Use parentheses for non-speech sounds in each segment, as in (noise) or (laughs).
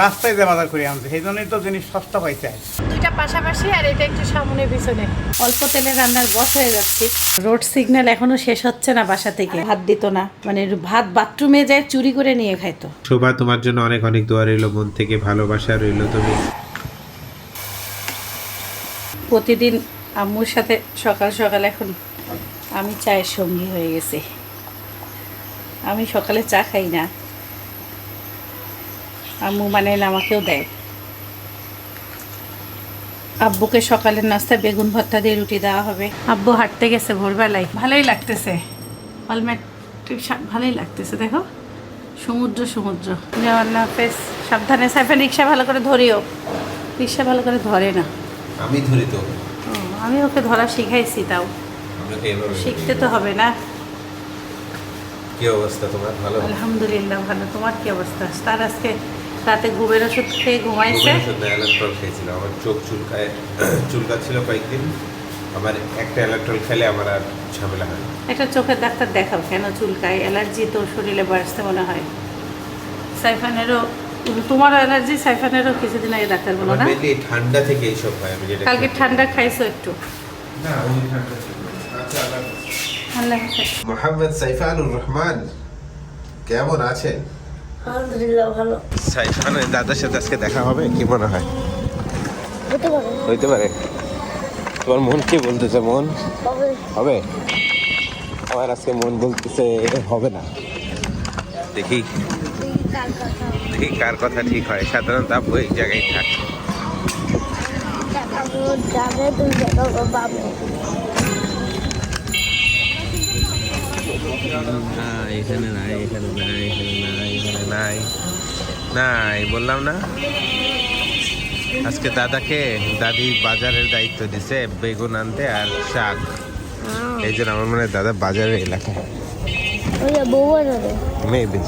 রাস্তায় যে বাজার করে আনছে সেই জন্যই তো জিনিস সস্তা পাইছে। দুইটা পাশাপাশি আর এটা একটু সামনে পিছনে। অল্প তেলে রান্নার বস হয়ে যাচ্ছে। রোড সিগন্যাল এখনও শেষ হচ্ছে না বাসা থেকে। ভাত দিত না। মানে ভাত বাথরুমে যায় চুরি করে নিয়ে খাইতো। শোভা তোমার জন্য অনেক অনেক দোয়া রইল মন থেকে ভালোবাসা রইল তুমি। প্রতিদিন আম্মুর সাথে সকাল সকাল এখন আমি চায়ের সঙ্গী হয়ে গেছি। আমি সকালে চা খাই না। আম্মু মানে আমাকেও দেয়। আব্বুকে সকালের নাস্তায় বেগুন ভর্তা দিয়ে রুটি দেওয়া হবে। আব্বু হাঁটতে গেছে ভোরবেলায়। ভালোই লাগতেছে। অলমেট ভালোই লাগতেছে দেখো। সমুদ্র সমুদ্র। আল্লাহ হাফেজ। সাবধানে সাইফা রিক্সা ভালো করে ধরিও। রিক্সা ভালো করে ধরে না। আমি ধরি তো। ও, আমি ওকে ধরা শিখাইছি তাও। শিখতে তো হবে না। কি অবস্থা তোমার? ভালো? আলহামদুলিল্লাহ ভালো। তোমার কি অবস্থা? তার আজকে রাতে ঘুমের ওষুধ খেয়ে ঘুমাইছে। ইলেকট্রল খেয়েছিলাম। আমার চোখ চুলকায় (clears throat) চুলকাচ্ছিল কয়েকদিন। আমার একটা ইলেকট্রল খেলে আমার আর ঝামেলা হয় একটা চোখের ডাক্তার দেখাও কেন চুলকায়? অ্যালার্জি তো শরীরে বাড়ছে মনে হয়। সাইফানেরও তোমারও অ্যালার্জি সাইফানেরও কিছুদিন আগে ডাক্তার বলো না? ঠান্ডা থেকে এইসব হয় আমি যেটা কালকে ঠান্ডা খাইছো একটু? না ওই ঠান্ডা আচ্ছা। মোহাম্মদ সাইফানুর রহমান কেমন আছেন? আলহামদুলিল্লাহ ভালো। সাইফানের দাদার সাথে আজকে দেখা হবে? কি মনে হয়? হতে পারে। হইতে পারে। তোমার মন কি বলতেছে মন? হবে। আমার আজকে মন বলতেছে হবে না। দেখি। দেখি কার কথা ঠিক হয়। সাধারণত আপু এই জায়গায় থাকে। এখানে নাই এখানে নাই এখানে নাই এখানে নাই নাই বললাম না। আজকে দাদাকে দাদি বাজারের দায়িত্ব দিছে বেগুন আনতে আর শাক। এই জন্য আমার মনে হয় দাদা বাজারের এলাকা। মেবি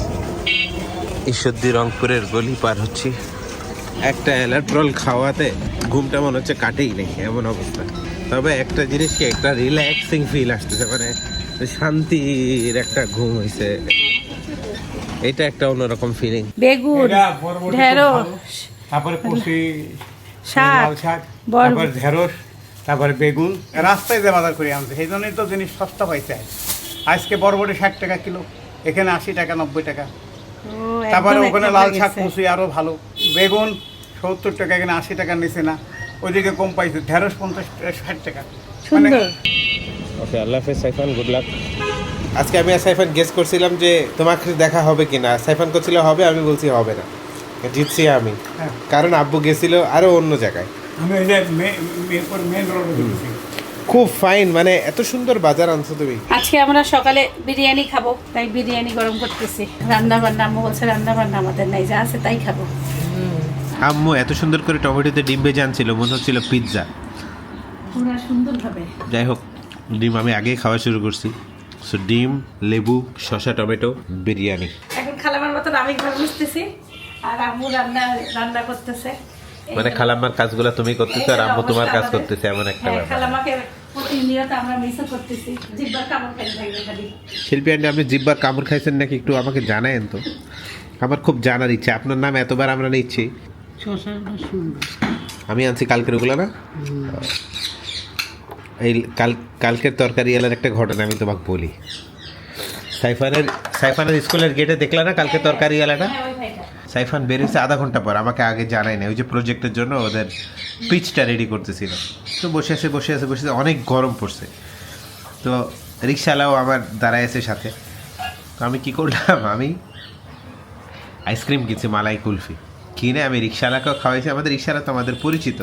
ঈশ্বরদী রংপুরের গলি পার হচ্ছি। একটা এলাট্রল খাওয়াতে ঘুমটা মনে হচ্ছে কাটেই নেই এমন অবস্থা। তবে একটা জিনিস কি একটা রিল্যাক্সিং ফিল আসতেছে মানে শান্তির একটা ঘুম হয়েছে এটা একটা অন্যরকম ফিলিং বেগুন ঢেঁড়স তারপরে কষি শাক, শাক। তারপরে ঢেঁড়স তারপরে বেগুন। রাস্তায় যে বাজার করে আনছে সেই জন্যই তো জিনিস সস্তা পাইছে আজকে বরবটি ষাট টাকা কিলো এখানে আশি টাকা নব্বই টাকা। তারপরে ওখানে লাল শাক। কুচি আরও ভালো। বেগুন সত্তর টাকা এখানে আশি টাকা নিচে না। ওইদিকে কম পাইছে। ঢেঁড়স পঞ্চাশ ষাট টাকা। মানে সুন্দর। ওকে আল্লাহ হাফেজ সাইফান গুড লাক আজকে আমি আর সাইফান গেস করছিলাম যে তোমাকে দেখা হবে কি না সাইফান করছিল হবে আমি বলছি হবে না। জিতছি আমি। হ্যাঁ। কারণ আব্বু গেছিল আরও অন্য জায়গায়। মেন খুব ফাইন মানে এত সুন্দর বাজার আনছো তুমি। আজকে আমরা সকালে বিরিয়ানি খাব তাই বিরিয়ানি গরম করতেছি। রান্না বান্না আম্মু বলছে রান্না বান্না আমাদের নাই যা আছে তাই খাব। আম্মু এত সুন্দর করে টমেটোতে ডিম ভেজে আনছিল মনে হচ্ছিল পিৎজা পুরা সুন্দর ভাবে যাই হোক ডিম আমি আগেই খাওয়া শুরু করছি। সো ডিম লেবু শসা টমেটো বিরিয়ানি। এখন খালামার মতন আমি ঘর বুঝতেছি আর আম্মু রান্না রান্না করতেছে। মানে খালাম্মার কাজগুলো তুমি করতেছো আর আম্মু তোমার কাজ। করতেছে এমন একটা হ্যাঁ, ব্যাপার। খালামাকে প্রতিনিয়ত আমরা মিসও করতেছি। জিব্বার কামড় খাই থাকবে খালি। শিল্পী আন্টি আপনি জিব্বার কামড় খাইছেন নাকি একটু আমাকে জানায়েন তো? আমার খুব জানার ইচ্ছা। আপনার নাম এতবার আমরা নিচ্ছি। আমি আনছি কালকের ওগুলো না? এই কাল কালকের তরকারি এলার একটা ঘটনা আমি তোমাকে বলি। সাইফানের সাইফানের স্কুলের গেটে দেখলা না কালকে তরকারি এলাটা? হ্যাঁ। সাইফান বেরিয়েছে আধা ঘণ্টা পর আমাকে আগে জানাই না ওই যে প্রজেক্টের জন্য ওদের পিচটা রেডি করতেছিল। তো বসে আছে বসে আছে বসে অনেক গরম পড়ছে। তো রিক্সাওয়ালাও আমার দাঁড়ায় আছে সাথে। তো আমি কি করলাম? আমি আইসক্রিম কিনছি মালাই কুলফি। কিনে আমি রিক্সাওয়ালাকেও খাওয়াইছি আমাদের রিক্সাওয়ালা তো আমাদের পরিচিত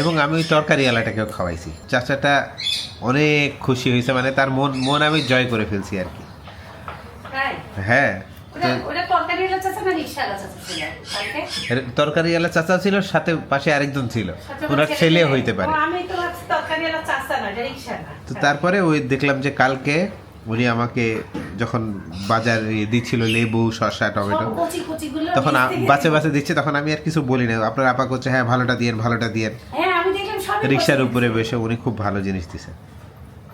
এবং আমি ওই তরকারিওয়ালাটাকেও খাওয়াইছি। চাচাটা অনেক খুশি হয়েছে মানে তার মন মন আমি জয় করে ফেলছি আর কি। হ্যাঁ তরকারি? তরকারিওয়ালা চাচা ছিল? সাথে পাশে আরেকজন ছিল। ওনার ছেলে হইতে পারে। তো তারপরে ওই দেখলাম যে কালকে উনি আমাকে যখন বাজার দিচ্ছিল লেবু শসা টমেটো তখন বাচ্চা বাচ্চা দিচ্ছে তখন আমি আর কিছু বলি না। আপনার আপা করছে হ্যাঁ ভালোটা দিয়েন ভালোটা দিয়েন। হ্যাঁ রিক্সার উপরে বসে উনি খুব ভালো জিনিস দিছে।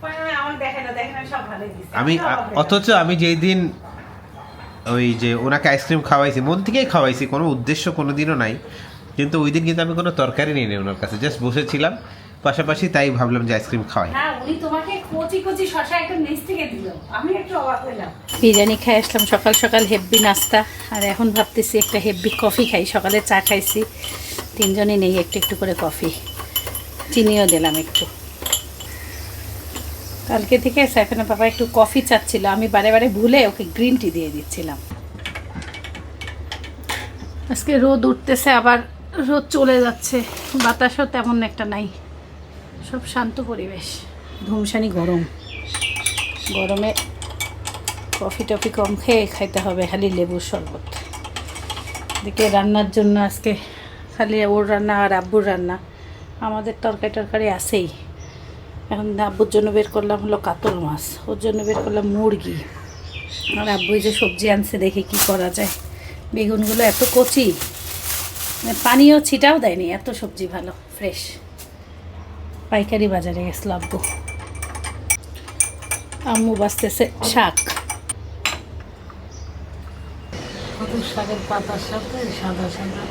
আমি আমার দেখে না দেখে না সব ভালোই দিছে। আমি। অথচ আমি যেই দিন ওই যে ওনাকে আইসক্রিম খাওয়াইছি মন থেকেই খাওয়াইছি কোনো উদ্দেশ্য কোনো দিনও নাই। কিন্তু ওই দিন কিন্তু আমি কোনো তরকারি নিই নি ওনার কাছে জাস্ট বসেছিলাম। পাশাপাশি তাই ভাবলাম যে আইসক্রিম খাওয়াই। হ্যাঁ উনি তোমাকে কচি কচি শশা একদম নিচ থেকে দিল। আমি একটু অবাক হলাম বিরিয়ানি খাই আসলাম সকাল সকাল হেব্বি নাস্তা। আর এখন ভাবতেছি একটা হেব্বি কফি খাই। সকালে চা খাইছি। তিনজনই নেই একটু একটু করে কফি। চিনিও দিলাম একটু। কালকে থেকে সাইফানা বাবা একটু কফি চাচ্ছিল। আমি বারে বারে ভুলে ওকে গ্রিন টি দিয়ে দিচ্ছিলাম। আজকে রোদ উঠতেছে আবার রোদ চলে যাচ্ছে। বাতাসও তেমন একটা নাই। সব শান্ত পরিবেশ। ধুমসানি গরম। গরমে কফি টফি কম খেয়ে খাইতে হবে খালি লেবুর শরবত। এদিকে রান্নার জন্য আজকে খালি ওর রান্না আর আব্বুর রান্না। আমাদের তরকারি টরকারি আছেই। এখন আব্বুর জন্য বের করলাম হলো কাতল মাছ ওর জন্য বের করলাম মুরগি। আর আব্বুই যে সবজি আনছে দেখে কি করা যায়। বেগুনগুলো এত কচি মানে পানিও ছিটাও দেয়নি এত সবজি ভালো ফ্রেশ। পাইকারি বাজারে গেছিল আব্বু। আম্মু বাঁচতেছে শাক। কত শাকের পাতার সাথে সাদা সাদা।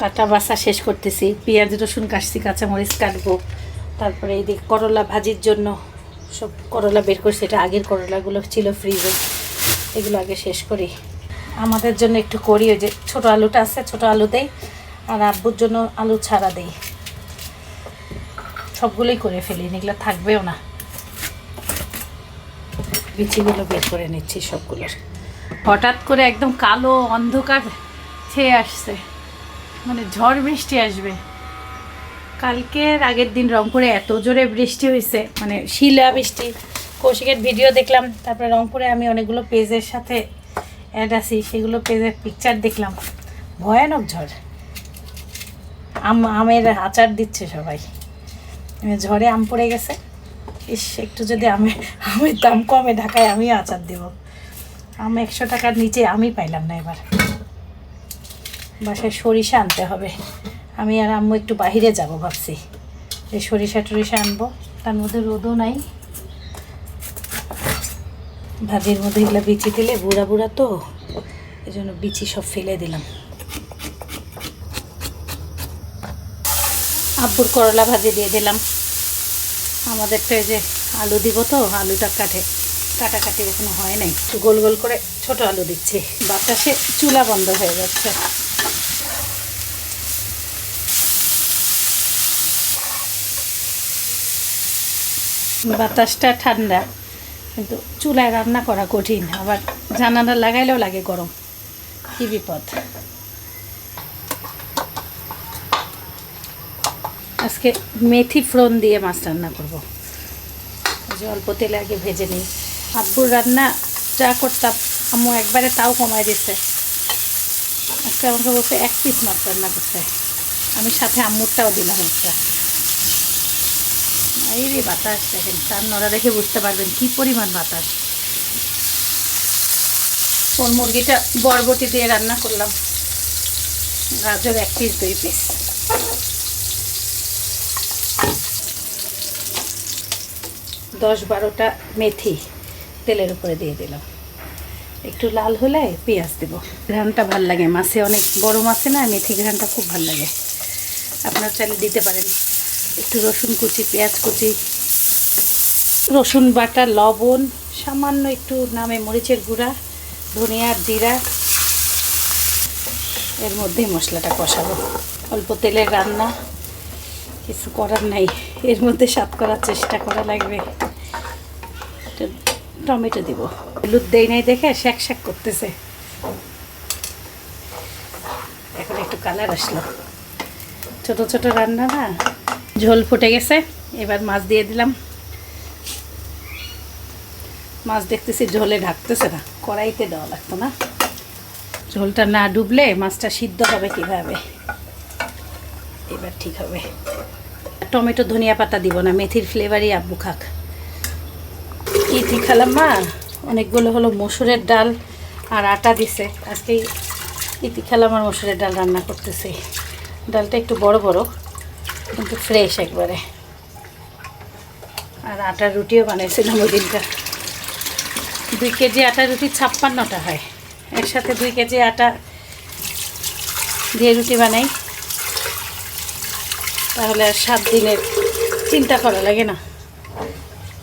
কাটা বাসা শেষ করতেছি। পেঁয়াজ রসুন কাটছি কাঁচামরিচ কাটবো। তারপরে এই দিক করলা ভাজির জন্য সব করলা বের করছি। এটা আগের করলাগুলো ছিল ফ্রিজে এগুলো আগে শেষ করি। আমাদের জন্য একটু করি ওই যে ছোটো আলুটা আছে ছোটো আলু দেই আর আব্বুর জন্য আলু ছাড়া দেই। সবগুলোই করে ফেলি, এগুলো থাকবেও না। বিচিগুলো বের করে নিচ্ছি সবগুলোর। হঠাৎ করে একদম কালো অন্ধকার ছেয়ে আসছে। মানে ঝড় বৃষ্টি আসবে। কালকের আগের দিন রংপুরে এত জোরে বৃষ্টি হয়েছে মানে শিলা বৃষ্টি। কৌশিকের ভিডিও দেখলাম, তারপরে রংপুরে আমি অনেকগুলো পেজের সাথে অ্যাড আছি, সেগুলো পেজের পিকচার দেখলাম। ভয়ানক ঝড়। আম, আমের আচার দিচ্ছে সবাই। ঝড়ে আম পড়ে গেছে। ইস, একটু যদি আমি, আমের দাম কমে ঢাকায় আমিও আচার দেবো। আম একশো টাকার নিচে আমি পাইলাম না এবার। বাসায় সরিষা আনতে হবে। আমি আর আম্মু একটু বাহিরে যাব ভাবছি। যে সরিষা টরিষা আনব। তার মধ্যে রোদও নাই। ভাজির মধ্যে এগুলো বিচি দিলে বুড়া বুড়া তো। এই জন্য বিচি সব ফেলে দিলাম। আব্বুর করলা ভাজি দিয়ে দিলাম। আমাদের তো এই যে আলু দিব তো, আলুটা কাটে। কাটাকাটি এখনও হয় নাই। গোল গোল করে ছোট আলু দিচ্ছি। বাতাসে চুলা বন্ধ হয়ে যাচ্ছে। বাতাসটা ঠান্ডা, কিন্তু চুলায় রান্না করা কঠিন। আবার জানালা লাগাইলেও লাগে গরম। কি বিপদ। আজকে মেথি ফ্রন দিয়ে মাছ রান্না করব। যে অল্প তেলে আগে ভেজে নিই। আব্বুর রান্না যা করতাম, আম্মু একবারে তাও কমায় দিচ্ছে আজকে আমাকে বলছে এক পিস মাছ রান্না করতে। আমি সাথে আম্মুরটাও দিলাম একটা। এই রে বাতাস, দেখেন, তার নড়া দেখে বুঝতে পারবেন কি পরিমাণ বাতাস। কোন মুরগিটা বরবটি দিয়ে রান্না করলাম। গাজর এক পিস দুই পিস দশ বারোটা মেথি তেলের উপরে দিয়ে দিলাম। একটু লাল হলে পেঁয়াজ দেবো। ঘ্রানটা ভালো লাগে। মাছে অনেক বড় মাছে না, মেথি ঘ্রানটা খুব ভালো লাগে। আপনার চাইলে দিতে পারেন। একটু রসুন কুচি, পেঁয়াজ কুচি, রসুন বাটা, লবণ, সামান্য একটু নামে মরিচের গুঁড়া, ধনিয়া, জিরা। এর মধ্যেই মশলাটা কষাবো। অল্প তেলের রান্না। কিছু করার নাই। এর মধ্যে স্বাদ করার চেষ্টা করা লাগবে। টমেটো দিব। হলুদ দেই নাই দেখে শ্যাক শ্যাক করতেছে। এখন একটু কালার আসলো। ছোট ছোট রান্না না, ঝোল ফুটে গেছে, এবার মাছ দিয়ে দিলাম। মাছ দেখতেছি ঝোলে ঢাকতেছে না, কড়াইতে দেওয়া লাগতো না। ঝোলটা না ডুবলে মাছটা সিদ্ধ হবে কীভাবে? এবার ঠিক হবে। টমেটো ধনিয়া পাতা দিব না, মেথির ফ্লেভারই আব্বু খাক। কি কি খেলাম মা? অনেকগুলো হলো মসুরের ডাল আর আটা দিছে। আজকে ইতি খেলাম আর মসুরের ডাল রান্না করতেছি। ডালটা একটু বড় বড়, কিন্তু ফ্রেশ একবারে। আর আটার রুটিও বানাইছিলাম ওই দিনটা। দুই কেজি আটা রুটি ছাপ্পান্নটা হয়। একসাথে দুই কেজি আটা দিয়ে রুটি বানাই। তাহলে আর সাত দিনের চিন্তা করা লাগে না।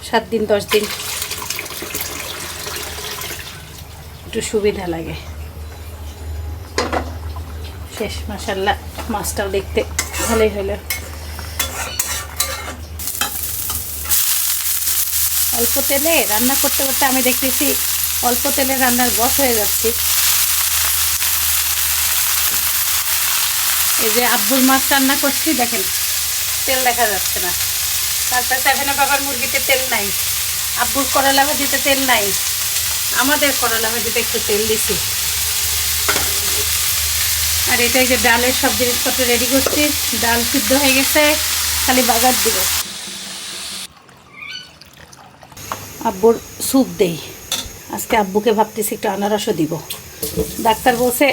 সাত দিন, দশ দিন। একটু সুবিধা লাগে। শেষ মাসাল্লাহ মাছটাও দেখতে ভালোই হলো। অল্প তেলে রান্না করতে করতে আমি দেখতেছি অল্প তেলে রান্নার বস হয়ে যাচ্ছি। এই যে আব্বুর মাছ রান্না করছি, দেখেন, তেল দেখা যাচ্ছে না। তারপরে সেভেনে বাবার মুরগিতে তেল নাই। আব্বুর করলা ভাজিতে তেল নাই। আমাদের করলা ভাজিতে একটু তেল দিছি। আর এটাই যে ডালের সব জিনিসপত্র রেডি করছি। ডাল সিদ্ধ হয়ে গেছে, খালি বাগার দিব। আব্বুর স্যুপ দেই। আজকে আব্বুকে ভাবতেছি একটু আনারসও দিব। ডাক্তার বলছে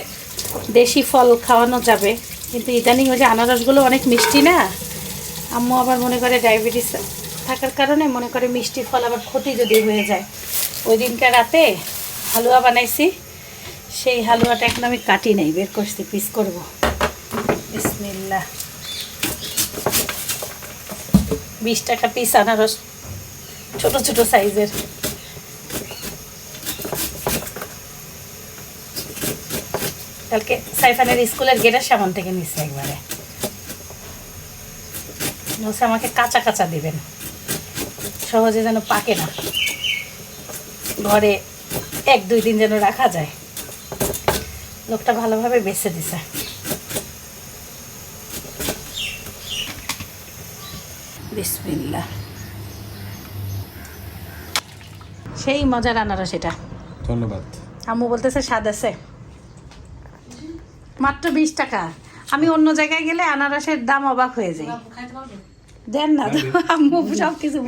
দেশি ফল খাওয়ানো যাবে, কিন্তু ইদানিং ওই যে আনারসগুলো অনেক মিষ্টি না? আম্মু আবার মনে করে ডায়াবেটিস থাকার কারণে মনে করে মিষ্টি ফল আবার ক্ষতি যদি হয়ে যায়। ওই দিনকার রাতে হালুয়া বানাইছি। সেই হালুয়াটা এখন আমি কাটি নাই, বের করছি পিস করব। বিসমিল্লা বিশ টাকা পিস আনারস, ছোট ছোট সাইজের। কালকে সাইফানের স্কুলের গেটের সামন থেকে নিচ্ছে একবারে। বলছে আমাকে কাঁচা কাঁচা দিবেন। সহজে যেন পাকে না। ঘরে এক দুই দিন যেন রাখা যায়। লোকটা ভালোভাবে বেছে দিছে। বিসমিল্লা সেই মজার আনারস এটা ধন্যবাদ। আম্মু বলতেছে স্বাদ আছে? মাত্র বিশ টাকা। আমি অন্য জায়গায় গেলে আনারসের দাম অবাক হয়ে যাই। দেন না তো আম্মু সব কিছু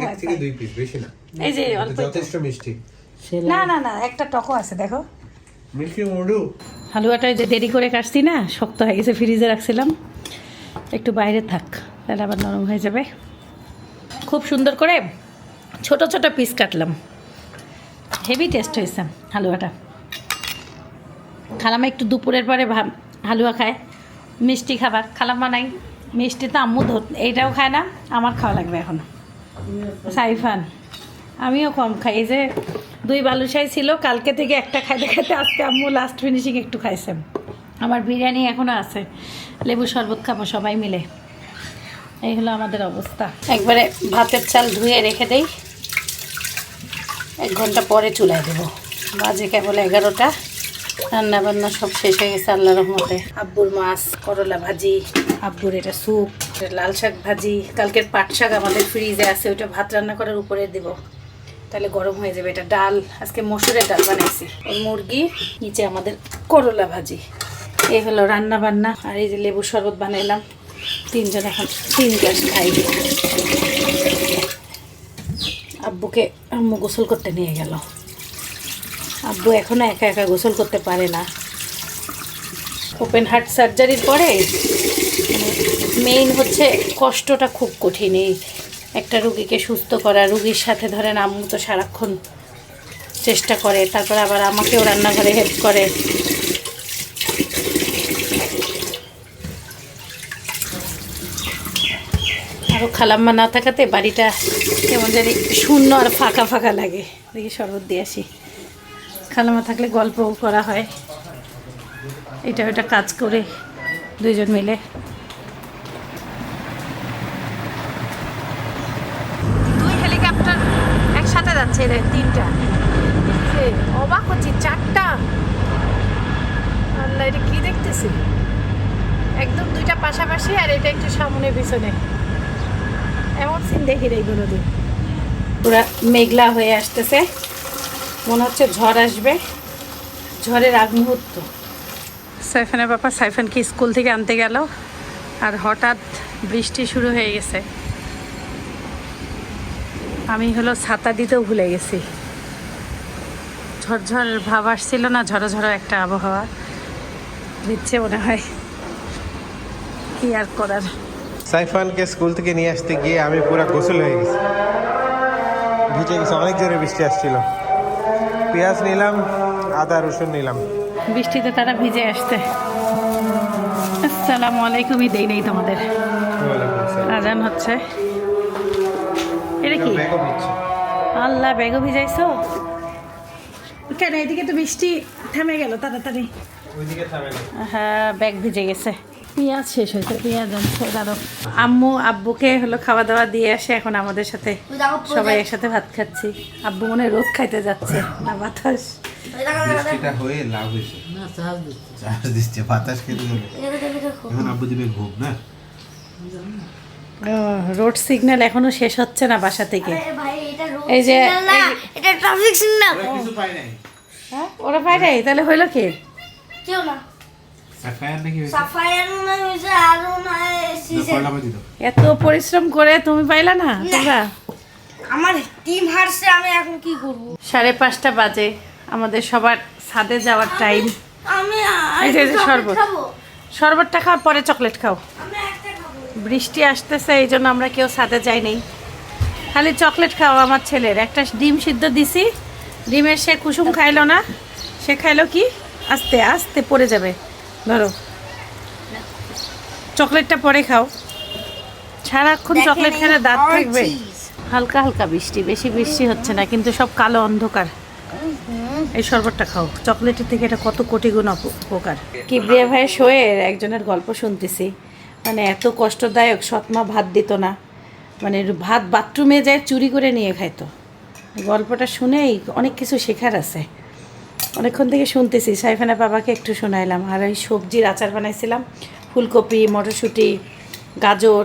এই যে অল্প। মিষ্টি। না না না একটা টকও আছে দেখো। মিষ্টি মরু হালুয়াটা যে দেরি করে কাটছি না শক্ত হয়ে গেছে ফ্রিজে রাখছিলাম। একটু বাইরে থাক তাহলে আবার নরম হয়ে যাবে। খুব সুন্দর করে ছোট ছোট পিস কাটলাম। হেভি টেস্ট হয়েছে হালুয়াটা। খালামা একটু দুপুরের পরে ভাব হালুয়া খায়। মিষ্টি খাবার খালাম্মা নাই। মিষ্টি তো আম্মু ধর এইটাও খায় না আমার খাওয়া লাগবে এখন। সাইফান। আমিও কম খাই। এই যে দুই বালুশাই ছিল, কালকে থেকে একটা খাইতে খাইতে আজকে আম্মু লাস্ট ফিনিশিং একটু খাইছে। আমার বিরিয়ানি এখনও আছে। লেবু শরবত খাব সবাই মিলে। এই হলো আমাদের অবস্থা। একবারে ভাতের চাল ধুয়ে রেখে দেই। এক ঘণ্টা পরে চুলায় দেবো। বাজে কেবল এগারোটা। রান্না বান্না সব শেষ হয়ে গেছে আল্লাহ রহমতে। আব্বুর মাছ, করলা ভাজি, আব্বুর এটা স্যুপ লাল শাক ভাজি। কালকের পাট শাক আমাদের ফ্রিজে আছে ওটা ভাত রান্না করার উপরে দেব। তাহলে গরম হয়ে যাবে। এটা ডাল, আজকে মসুরের ডাল বানাইছি। মুরগি, নিচে আমাদের করলা ভাজি। এই হলো রান্না বান্না, আর এই যে লেবু শরবত বানাইলাম। তিনজন এখন তিন গ্লাস খাই। আব্বুকে আম্মু গোসল করতে নিয়ে গেল। আব্বু এখনও একা একা গোসল করতে পারে না। ওপেন হার্ট সার্জারির পরে মেইন হচ্ছে কষ্টটা খুব কঠিন এই একটা রুগীকে সুস্থ করা, রুগীর সাথে ধরেন আম্মু তো সারাক্ষণ চেষ্টা করে, তারপর আবার আমাকেও রান্নাঘরে হেল্প করে। আরও খালাম্মা না থাকাতে বাড়িটা কেমন জানি শূন্য আর ফাঁকা ফাঁকা লাগে। দেখি শরবত দিয়ে আসি। খালাম্মা থাকলে গল্পও করা হয়। এটা ওটা কাজ করে দুইজন মিলে দুই হেলিকপ্টার এদের তিনটা। অবাক হচ্ছি, চারটা। আল্লাহ, এটা কি দেখতেছি? একদম দুইটা পাশাপাশি আর এটা একটু সামনে, পিছনে। এমন সিন দেখি রে দিন পুরা মেঘলা হয়ে আসতেছে। মনে হচ্ছে ঝড় আসবে। ঝড়ের আগ মুহূর্ত সাইফানের বাবা সাইফানকে স্কুল থেকে আনতে গেল। আর হঠাৎ বৃষ্টি শুরু হয়ে গেছে। আমি হলো ছাতা দিতেও ভুলে গেছি। ঝরঝর ভাব আসছিল না ঝড়ো একটা আবহাওয়া দিচ্ছে মনে হয়। কি আর করার? সাইফানকে স্কুল থেকে নিয়ে আসতে গিয়ে আমি পুরো গোসল হয়ে গেছি। ভিজে গেছে অনেক জোরে বৃষ্টি আসছিল। পেঁয়াজ নিলাম আদা রসুন নিলাম। বৃষ্টিতে তারা ভিজে আসতে আসসালামু আলাইকুমই দেই নেই তোমাদের। আজান হচ্ছে। এটা কি? আল্লাহ ব্যাগও ভিজাইছো কেন এদিকে তো বৃষ্টি থেমে গেল তাড়াতাড়ি। হ্যাঁ ব্যাগ ভিজে গেছে। পেঁয়াজ শেষ হয়েছে পেঁয়াজ আনছে দাঁড়ো আম্মু আব্বুকে হলো খাওয়া দাওয়া দিয়ে আসে এখন আমাদের সাথে সবাই একসাথে ভাত খাচ্ছি। আব্বু মনে হয় রোদ খাইতে যাচ্ছে না বাতাস? বৃষ্টিটা হয়ে লাভ হয়েছে। না চার্জ দিচ্ছে। বাতাস খেতে এখন আব্বু দিবে ঘুম না। রোড সিগন্যাল এখনও শেষ হচ্ছে না বাসা থেকে। ভাই এটা রোড এই যে না এটা ট্রাফিক সিগন্যাল কিছু পাই নাই। হ্যাঁ? ওরা পায় নাই? তাহলে হইল কি? কেউ না। এত পরিশ্রম করে তুমি পাইলা না তোমরা? আমার টিম হারছে আমি এখন কি করব? সাড়ে পাঁচটা বাজে আমাদের সবার ছাদে যাওয়ার টাইম আমি এই যে, এই যে শরবত। শরবতটা খাওয়ার পরে চকলেট খাও। বৃষ্টি আসতেছে এই জন্য আমরা কেউ ছাদে যাই নাই। খালি চকলেট খাও আমার ছেলের। একটা ডিম সিদ্ধ দিছি ডিমের সে কুসুম খাইলো না সে খাইলো কি? আস্তে আস্তে পড়ে যাবে। ধরো। চকলেটটা পরে খাও। সারাক্ষণ চকলেট খেলে দাঁত থাকবে। হালকা হালকা বৃষ্টি বেশি বৃষ্টি হচ্ছে না কিন্তু সব কালো অন্ধকার। এই শরবতটা খাও। চকলেটের থেকে এটা কত কোটি গুণ উপকার। কিবরিয়া ভাই শোয়ের একজনের গল্প শুনতেছি। মানে এত কষ্টদায়ক সৎমা ভাত দিত না। মানে ভাত বাথরুমে যায় চুরি করে নিয়ে খাইতো। গল্পটা শুনেই অনেক কিছু শেখার আছে। অনেকক্ষণ থেকে শুনতেছি সাইফানা বাবাকে একটু শোনাইলাম। আর ওই সবজির আচার বানাইছিলাম। ফুলকপি মটরশুঁটি গাজর।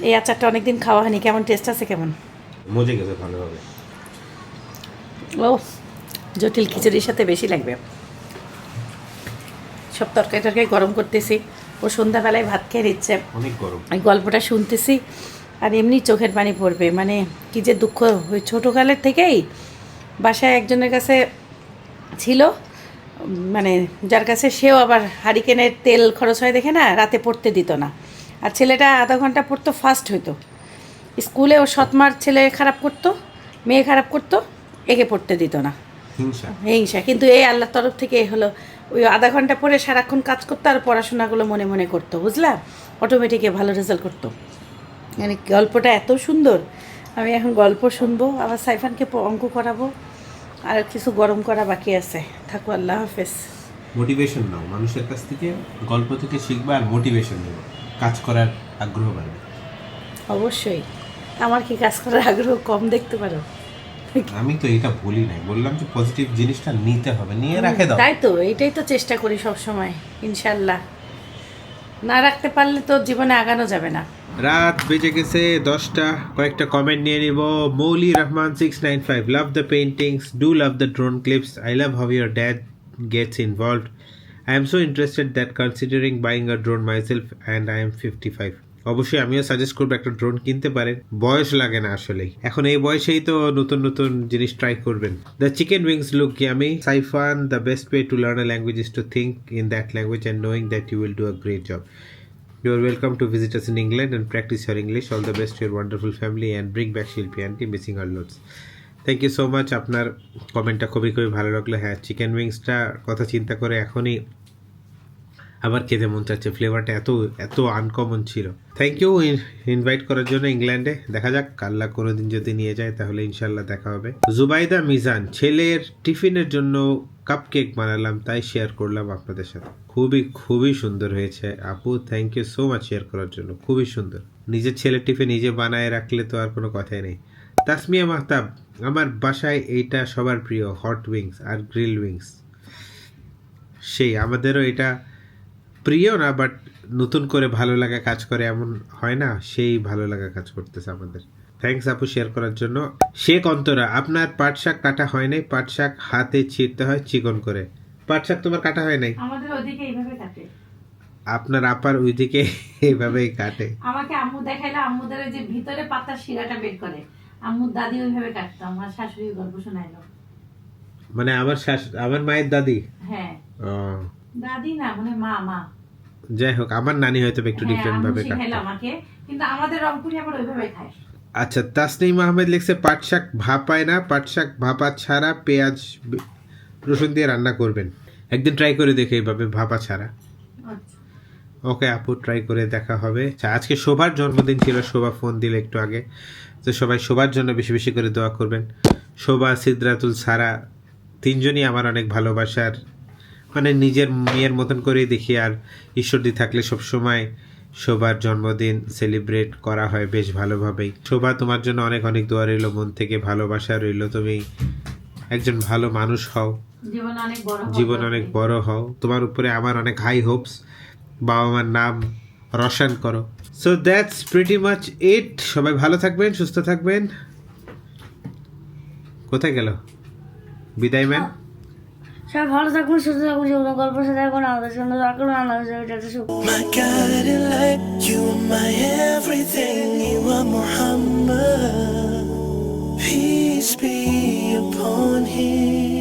এই আচারটা অনেকদিন খাওয়া হয়নি। কেমন টেস্ট আছে কেমন? মজে গেছে ভালোভাবে। ও জটিল খিচুড়ির সাথে বেশি লাগবে। সব তরকারি টরকারি গরম করতেছি। ও সন্ধ্যাবেলায় ভাত খেয়ে দিচ্ছে অনেক গরম। ওই গল্পটা শুনতেছি আর এমনি চোখের পানি পড়বে। মানে কি যে দুঃখ ওই ছোটোকালের থেকেই বাসায় একজনের কাছে ছিল মানে যার কাছে সেও আবার হারিকেনের তেল খরচ হয় দেখে না রাতে পড়তে দিত না। আর ছেলেটা আধা ঘণ্টা পড়তো ফার্স্ট হইতো। স্কুলে ও সৎমার ছেলে খারাপ করতো মেয়ে খারাপ করতো একে পড়তে দিত না। হিংসা। হিংসা। কিন্তু এই আল্লাহর তরফ থেকে এই হলো ওই আধা ঘণ্টা পরে সারাক্ষণ কাজ করতো আর পড়াশোনাগুলো মনে মনে করতো বুঝলা? অটোমেটিকে ভালো রেজাল্ট করতো। মানে গল্পটা এত সুন্দর। আমি এখন গল্প শুনব আবার সাইফানকে অঙ্ক করাবো আর কিছু গরম করা বাকি আছে। থাকো আল্লাহ হাফেজ। মোটিভেশন নাও। মানুষের কাছ থেকে গল্প থেকে শিখবা আর মোটিভেশন নেব। কাজ করার আগ্রহ বাড়বে। অবশ্যই। আমার কি কাজ করার আগ্রহ কম দেখতে পারো? (laughs) আমি তো এটা বলি নাই বললাম যে পজিটিভ জিনিসটা নিতে হবে নিয়ে রাখে দাও। তাই তো এইটাই তো চেষ্টা করি সব সময় ইনশাল্লাহ। না রাখতে পারলে তো জীবনে আগানো যাবে না। রাত বেজে গেছে দশটা কয়েকটা কমেন্ট নিয়ে নিব। Mouli Rahman six nine five love the paintings do love the drone clips I love how your dad gets involved I am so interested that considering buying a drone myself and I am fifty five অবশ্যই আমিও suggest করব একটা drone কিনতে পারেন। বয়স লাগে না আসলেই। এখন এই বয়সেই তো নতুন নতুন জিনিস ট্রাই করবেন। The chicken wings look yummy Saifan the best way to learn language is to think in that language and knowing that you will do a great job You are welcome to visit us in England and practice your English. All the best to your wonderful family and bring back Shilpi missing her loads. Thank you so much আপনার কমেন্টটা খুবই খুবই ভালো লাগল। হ্যাঁ chicken উইংসটা কথা চিন্তা করে এখনই আবার খেতে মন চাচ্ছে। ফ্লেভারটা এত এত আনকমন ছিল। থ্যাংক ইউ ইনভাইট করার জন্য ইংল্যান্ডে দেখা যাক, কাল্লা কোনো দিন যদি নিয়ে যায়, তাহলে ইনশাল্লাহ দেখা হবে। জুবাইদা মিজান, ছেলের টিফিনের জন্য কাপ কেক বানালাম, তাই শেয়ার করলাম আপনাদের সাথে। খুবই খুবই সুন্দর হয়েছে। আপু thank you so much share করার জন্য। খুবই সুন্দর। নিজের ছেলের টিফিন নিজে বানায় রাখলে তো আর কোনো কথাই নেই। তাসমিয়া মাহতাব, আমার বাসায় এইটা সবার প্রিয় হট উইংস আর গ্রিল উইংস সেই, আমাদেরও এটা প্রিয় না বাট নতুন করে ভালো লাগা কাজ করে এমন হয় না সেই ভালো লাগা কাজ করতেছে আমাদের। থ্যাংকস আপু শেয়ার করার জন্য। শেখ অন্তরা আপনার পাট শাক কাটা হয় নাই? পাট শাক হাতে ছিঁড়তে হয় চিকন করে। পাট শাক তোমার কাটা হয় নাই? আমাদের ওদিকে এইভাবে কাটে। আপনার আপার ওইদিকে (laughs) এইভাবেই কাটে। আমাকে আম্মু দেখাইলে আম্মুদের যে ভিতরে পাতার শিরাটা বের করে। আম্মুর দাদি ওইভাবে কাটতো আমার শাশুড়ি গল্প শোনাইলো। মানে আমার শাশ আমার মায়ের দাদি? হ্যাঁ। ও, দাদি না মানে মা মা। যাই হোক আমার নানি হয়তো একটু হ্যাঁ, ডিফারেন্ট আম্মু ভাবে কাটতো। আমাকে কিন্তু আমাদের রংপুরি আবার ওইভাবে খায়। আচ্ছা তাসনিম আহমেদ লিখছে পাট শাক ভাপায় না পাট শাক ভাপা ছাড়া পেঁয়াজ রসুন দিয়ে রান্না করবেন। একদিন ট্রাই করে দেখে এইভাবে ভাপা ছাড়া। ওকে আপু ট্রাই করে দেখা হবে। আচ্ছা আজকে শোভার জন্মদিন ছিল শোভা ফোন দিলে একটু আগে। তো সবাই শোভার জন্য বেশি বেশি করে দোয়া করবেন। শোভা সিদ্রাতুল সারা তিনজনই আমার অনেক ভালোবাসার মানে নিজের মেয়ের মতন করেই দেখি আর ঈশ্বরদি থাকলে সবসময় শোভার জন্মদিন সেলিব্রেট করা হয় বেশ ভালোভাবেই। শোভা তোমার জন্য অনেক অনেক দোয়া রইল মন থেকে ভালোবাসা রইল তুমি একজন ভালো মানুষ হও। জীবন অনেক বড় হও। তোমার উপরে আমার অনেক হাই হোপস বাবা মার নাম রোশন করো। So that's pretty much it সবাই ভালো থাকবেন সুস্থ থাকবেন। কোথায় গেল? বিদায় ম্যান সবাই ভালো থাকুন সুস্থ থাকুন জীবন গল্প সাথে থাকুন সুখ light, you are my everything, you are Muhammad. Peace be upon him.